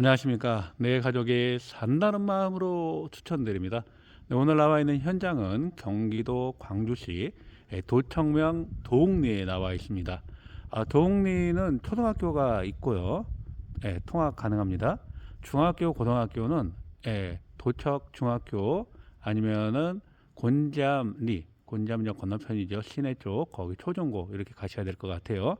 안녕하십니까. 내 가족이 산다는 마음으로 추천드립니다. 네, 오늘 나와 있는 현장은 경기도 광주시 예, 도청명 도옥리에 나와 있습니다. 아, 도옥리는 초등학교가 있고요. 예, 통학 가능합니다. 중학교, 고등학교는 예, 도척 중학교 아니면은 곤잠리 곤잠역 건너편이죠. 시내 쪽 거기 초중고 이렇게 가셔야 될 것 같아요.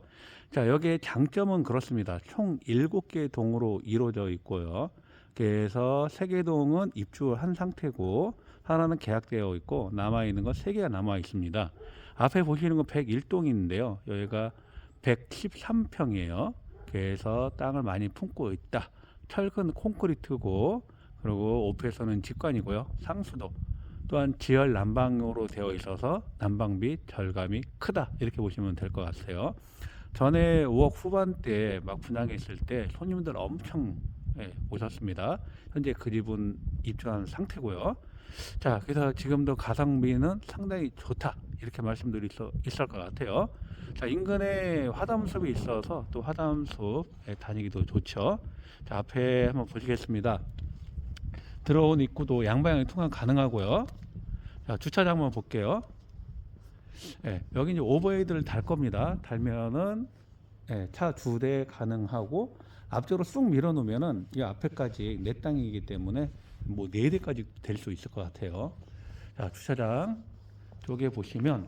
자, 여기에 장점은 그렇습니다. 총 7개 동으로 이루어져 있고요. 그래서 3개 동은 입주한 상태고 하나는 계약되어 있고 남아 있는 건 3개가 남아 있습니다. 앞에 보시는 건 101동인데요. 여기가 113평이에요. 그래서 땅을 많이 품고 있다. 철근 콘크리트고 그리고 오페서는 직관이고요. 상수도 또한 지열 난방으로 되어 있어서 난방 비 절감이 크다 이렇게 보시면 될 것 같아요. 전에 5억 후반대 막 분양했을 때 손님들 엄청 예, 오셨습니다. 현재 그 집은 입주한 상태고요. 자, 그래서 지금도 가성비는 상당히 좋다 이렇게 말씀드릴 수 있을 것 같아요. 자, 인근에 화담숲이 있어서 또 화담숲에 다니기도 좋죠. 자, 앞에 한번 보시겠습니다. 들어온 입구도 양방향 통행 가능하고요. 자, 주차장 한번 볼게요. 예, 여기 이제 오버헤이드를 달 겁니다. 달면은 예, 차두 대 가능하고 앞쪽으로 쑥 밀어 놓으면은 이 앞에까지 내 땅이기 때문에 뭐 네 대까지 될 수 있을 것 같아요. 자, 주차장 쪽에 보시면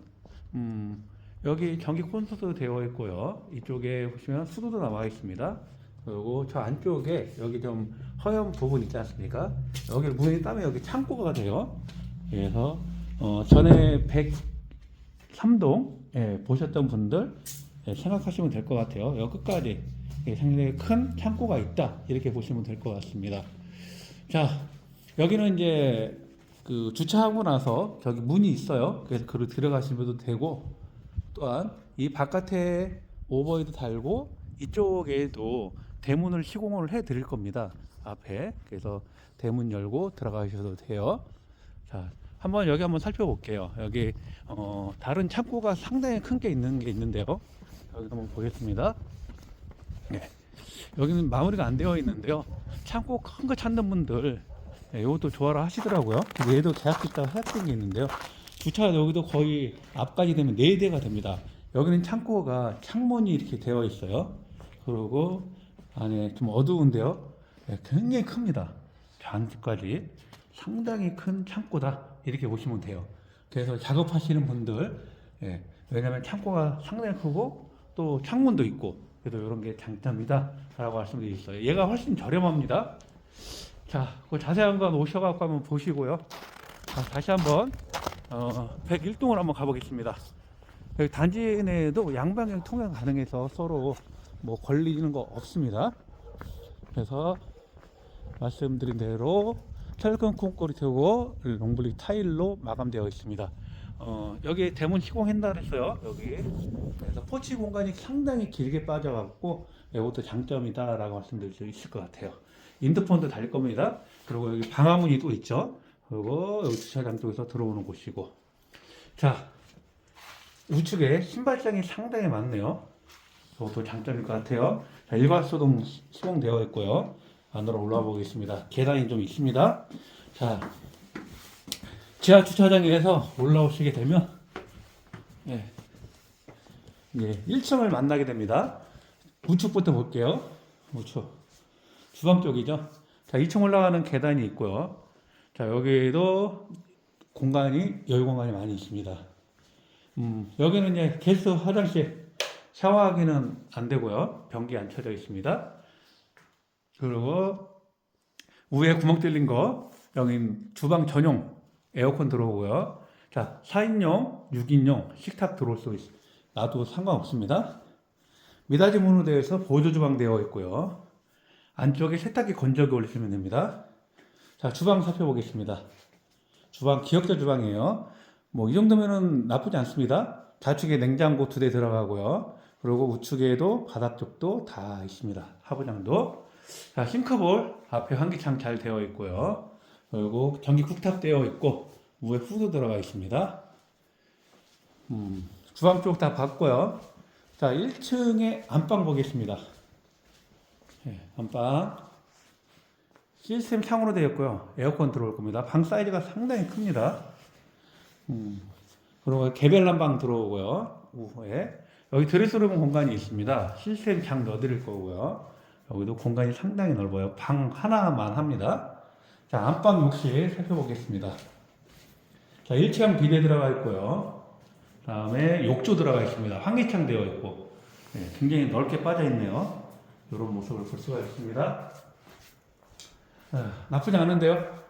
음, 여기 전기 콘서트 되어 있고요. 이쪽에 보시면 수도도 나와 있습니다. 그리고 저 안쪽에 여기 좀 허연 부분 있지 않습니까? 여기 문이 따면 여기 창고가 돼요. 그래서 어, 전에 103동 예, 보셨던 분들 예, 생각하시면 될 것 같아요. 여기 끝까지 예, 상당히 큰 창고가 있다 이렇게 보시면 될 것 같습니다. 자 여기는 이제 그 주차하고 나서 저기 문이 있어요. 그래서 그로 들어가시면 되고 또한 이 바깥에 오버헤드 달고 이쪽에도 대문을 시공을 해 드릴 겁니다. 앞에 그래서 대문 열고 들어가셔도 돼요. 자, 한번 여기 한번 살펴볼게요. 여기 어, 다른 창고가 상당히 큰 게 있는 게 있는데요. 여기 한번 보겠습니다. 네. 여기는 마무리가 안 되어 있는데요. 창고 큰 거 찾는 분들 네, 이것도 좋아라 하시더라고요. 얘도 계약서 있다가 해약된 게 있는데요. 주차가 여기도 거의 앞까지 되면 네 대가 됩니다. 여기는 창고가 창문이 이렇게 되어 있어요. 그리고 안에 좀 어두운데요. 네, 굉장히 큽니다. 저 안쪽까지 상당히 큰 창고다 이렇게 보시면 돼요. 그래서 작업하시는 분들 예, 왜냐하면 창고가 상당히 크고 또 창문도 있고 그래서 이런 게 장점이다라고 있어요. 얘가 훨씬 저렴합니다. 자, 그 자세한 건 오셔갖고 한번 보시고요. 자, 다시 한번 어, 101동을 한번 가보겠습니다. 여기 단지 내에도 양방향 통행 가능해서 서로 뭐 걸리는 거 없습니다. 그래서 말씀드린 대로 철근 콘크리트고 롱블릭 타일로 마감되어 있습니다. 어, 여기 대문 시공한다 그랬어요. 여기 그래서 포치 공간이 상당히 길게 빠져갖고 이것도 장점이다라고 말씀드릴 수 있을 것 같아요. 인터폰도 달릴 겁니다. 그리고 여기 방화문이 또 있죠. 그리고 여기 주차장 쪽에서 들어오는 곳이고 자 우측에 신발장이 상당히 많네요. 그것도 장점일 것 같아요. 자, 일괄 소동 시공되어 있고요. 안으로 올라와 보겠습니다. 계단이 좀 있습니다. 자, 지하 주차장에서 올라오시게 되면, 예, 예, 1층을 만나게 됩니다. 우측부터 볼게요. 우측. 주방 쪽이죠. 자, 2층 올라가는 계단이 있고요. 자, 여기도 공간이, 여유 공간이 많이 있습니다. 음, 여기는 이제 게스트 화장실, 샤워하기는 안 되고요. 변기 안 쳐져 있습니다. 그리고 위에 구멍 뚫린 거 여기 주방 전용 에어컨 들어오고요. 자, 4인용, 6인용 식탁 들어올 수 있, 놔도 상관없습니다. 미닫이 문으로 되어 있어 보조 주방 되어 있고요. 안쪽에 세탁기 건조기 올리시면 됩니다. 자, 주방 살펴보겠습니다. 주방 기역자 주방이에요. 뭐 이 정도면은 나쁘지 않습니다. 좌측에 냉장고 두 대 들어가고요. 그리고 우측에도 바닥 쪽도 다 있습니다. 하부장도. 자, 싱크볼 앞에 환기창 잘 되어 있고요. 그리고 전기 쿡탑 되어 있고 위에 후드 들어가 있습니다. 음, 주방 쪽 다 봤고요. 자, 1층에 안방 보겠습니다. 예, 안방. 시스템 창으로 되어 있고요. 에어컨 들어올 겁니다. 방 사이즈가 상당히 큽니다. 음, 그리고 개별 난방 들어오고요. 우에 여기 드레스룸 공간이 있습니다. 시스템 창 넣어드릴 거고요. 여기도 공간이 상당히 넓어요. 방 하나만 합니다. 자, 안방 욕실 살펴보겠습니다. 자, 1층 비대 들어가 있고요. 다음에 욕조 들어가 있습니다. 환기창 되어 있고, 네, 굉장히 넓게 빠져 있네요. 이런 모습을 볼 수가 있습니다. 아, 나쁘지 않은데요.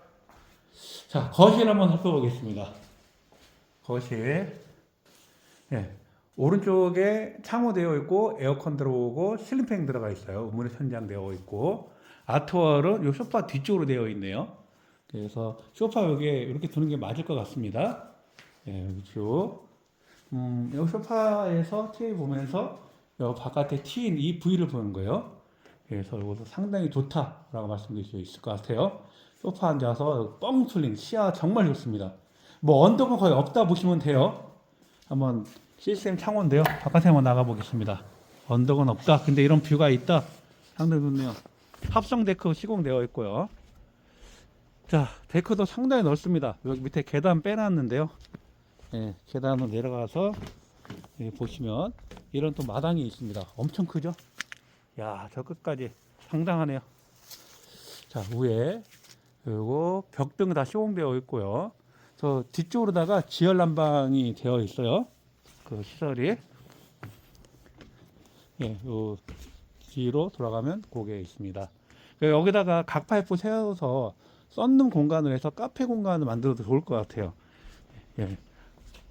자, 거실 한번 살펴보겠습니다. 거실. 예, 오른쪽에 창호되어 있고 에어컨 들어오고 실링팬 들어가 있어요. 우물에 천장되어 있고 아트월은 요 소파 뒤쪽으로 되어 있네요. 그래서 소파 여기에 이렇게 두는 게 맞을 것 같습니다. 예, 여기죠. 음, 여기 소파에서 TV 보면서 여 바깥에 TN 이 부위를 보는 거예요. 그래서 이것도 상당히 좋다라고 말씀드릴 수 있을 것 같아요. 소파 앉아서 뻥 뚫린 시야 정말 좋습니다. 뭐 언덕은 거의 없다 보시면 돼요. 한번 시스템 창호인데요. 바깥에 한번 나가 보겠습니다. 언덕은 없다. 근데 이런 뷰가 있다. 상당히 좋네요. 합성 데크 시공되어 있고요. 자, 데크도 상당히 넓습니다. 여기 밑에 계단 빼놨는데요. 예, 계단으로 내려가서 여기 보시면 이런 또 마당이 있습니다. 엄청 크죠? 야, 저 끝까지 상당하네요. 자, 위에 그리고 벽등 다 시공되어 있고요. 저 뒤쪽으로다가 지열 난방이 되어 있어요. 그 시설이 예, 요 뒤로 돌아가면 고개 있습니다. 그 여기다가 각 파이프 세워서 썬룸 공간을 해서 카페 공간을 만들어도 좋을 것 같아요. 예.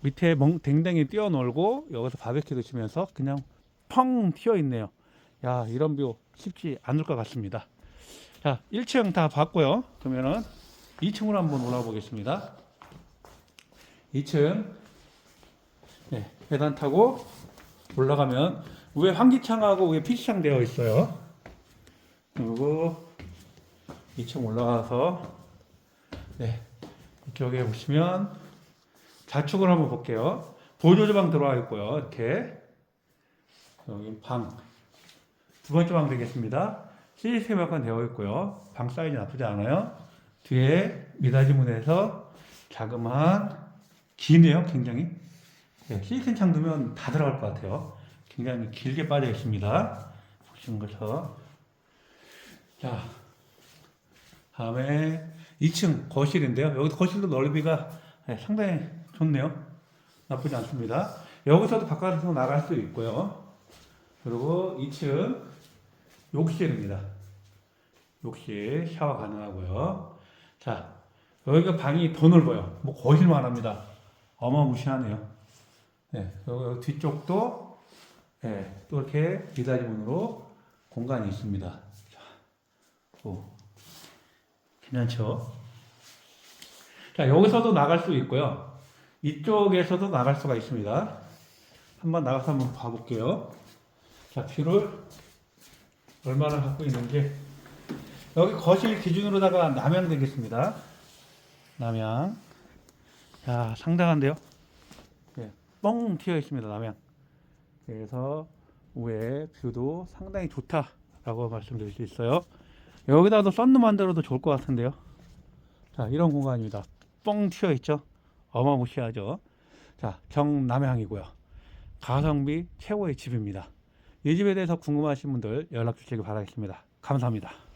밑에 멍 댕댕이 띄워 놀고 여기서 바베큐 드시면서 그냥 펑 튀어 있네요. 야, 이런 뷰 쉽지 않을 것 같습니다. 자, 1층 다 봤고요. 그러면은 2층으로 한번 올라가 보겠습니다. 2층 네, 계단 타고 올라가면 위에 환기창하고 위에 PC창 되어 있어요. 그리고 2층 올라가서 네, 이쪽에 보시면 좌측을 한번 볼게요. 보조 주방 들어와 있고요. 이렇게 여기 방 두 번째 방 되겠습니다. 시스템 약간 되어 있고요. 방 사이즈 나쁘지 않아요. 뒤에 미닫이 문에서 자그마한 기네요, 굉장히. 네, 시스템 창 두면 다 들어갈 것 같아요. 굉장히 길게 빠져 있습니다. 보시는 것처럼. 자, 다음에 2층 거실인데요. 여기 거실도 넓이가 네, 상당히 좋네요. 나쁘지 않습니다. 여기서도 바깥으로 나갈 수 있고요. 그리고 2층 욕실입니다. 욕실 샤워 가능하고요. 자, 여기가 방이 더 넓어요. 뭐 거실만 합니다. 어마무시하네요. 네, 여기 뒤쪽도 네, 또 이렇게 미닫이 문으로 공간이 있습니다. 자, 오, 괜찮죠? 자, 여기서도 나갈 수 있고요. 이쪽에서도 나갈 수가 있습니다. 한번 나가서 한번 봐볼게요. 자, 뷰를 얼마나 갖고 있는지. 여기 거실 기준으로다가 남향 되겠습니다. 남향. 야, 상당한데요? 예, 뻥 튀어 있습니다, 남향. 그래서 위에 뷰도 상당히 좋다라고 말씀드릴 수 있어요. 여기다도 썬룸 만들어도 좋을 것 같은데요. 자, 이런 공간입니다. 뻥 튀어 있죠? 어마무시하죠? 자, 경남향이고요. 가성비 최고의 집입니다. 이 집에 대해서 궁금하신 분들 연락 주시기 바라겠습니다. 감사합니다.